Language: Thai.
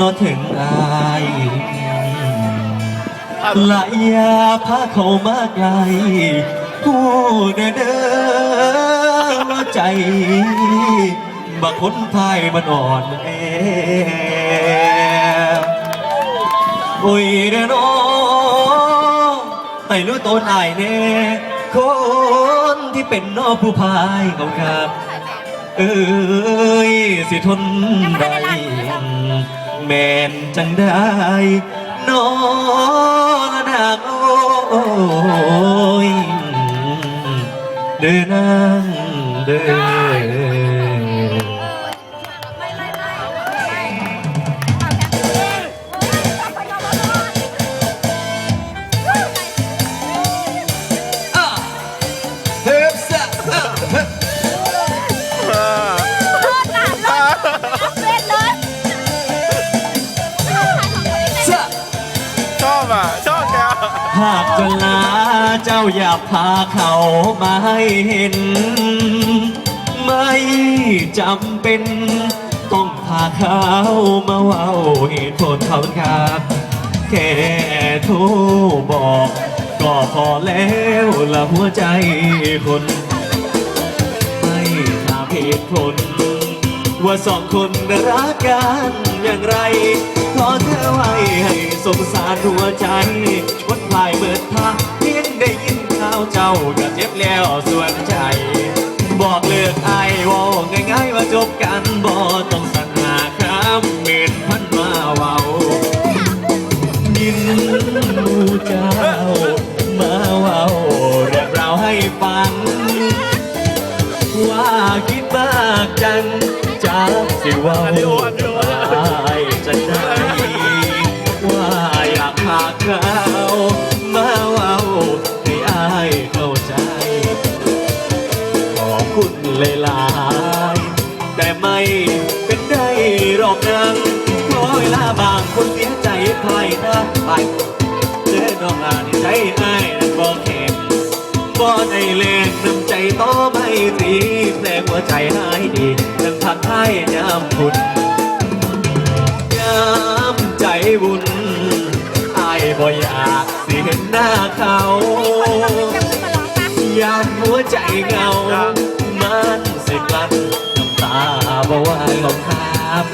นอถึงอายละยยาพาเขามาไกลผู้เด้อเด้อใจบางคนพายมันอ่อนแอโอ้ยเด้อน้องให้รู้ตนอายแน่คนที่เป็นนอผู้พายเขาครับ เอ้ยสิทนได้ แมนจังได้นอนนางโอ้ยเดินนางเดิน หากจะลาเจ้าอย่าพาเขามาให้เห็น ไม่จำเป็น ต้องพาเขามาเว่าเหตุผลเขาครับแค่โทรบอก ก็พอแล้วละหัวใจคน ไม่ถามเหตุผล ว่าสองคนรักกันอย่างไรขอเธอไว้ สงสารหัวใจวันพลายเบิดทาเพียงได้ยินข่าวเจ้าก็เจ็บแล้วส่วนใจ บอกเลิกไอ้วอง่ายๆว่าจบกันบ่ต้องสั่งหาคำเม็นพันมาเว้ายินดูเจ้ามาเว้าเรื่องราให้ฟัง ว่าคิดมากจังจากสิว่าได้ อยากพาเขามาเว้าให้อายเข้าใจ ขอบคุณหลายๆแต่ไม่เป็นได้หรอกนางขอเวลาบางคนเสียใจใครนะไปเจอน้องอานใจอ้ายนั้นบอกเข็มบ่ได้แลกน้ำใจต่อไม่ตรีแปลงหัวใจหายดีดังพักให้ยามคุณยามใจบุญ บ่อยากสิเห็นหน้าเขายามหัวใจเหงา มันสิกลั้นน้ำตาบ่ไหวหรอกครับ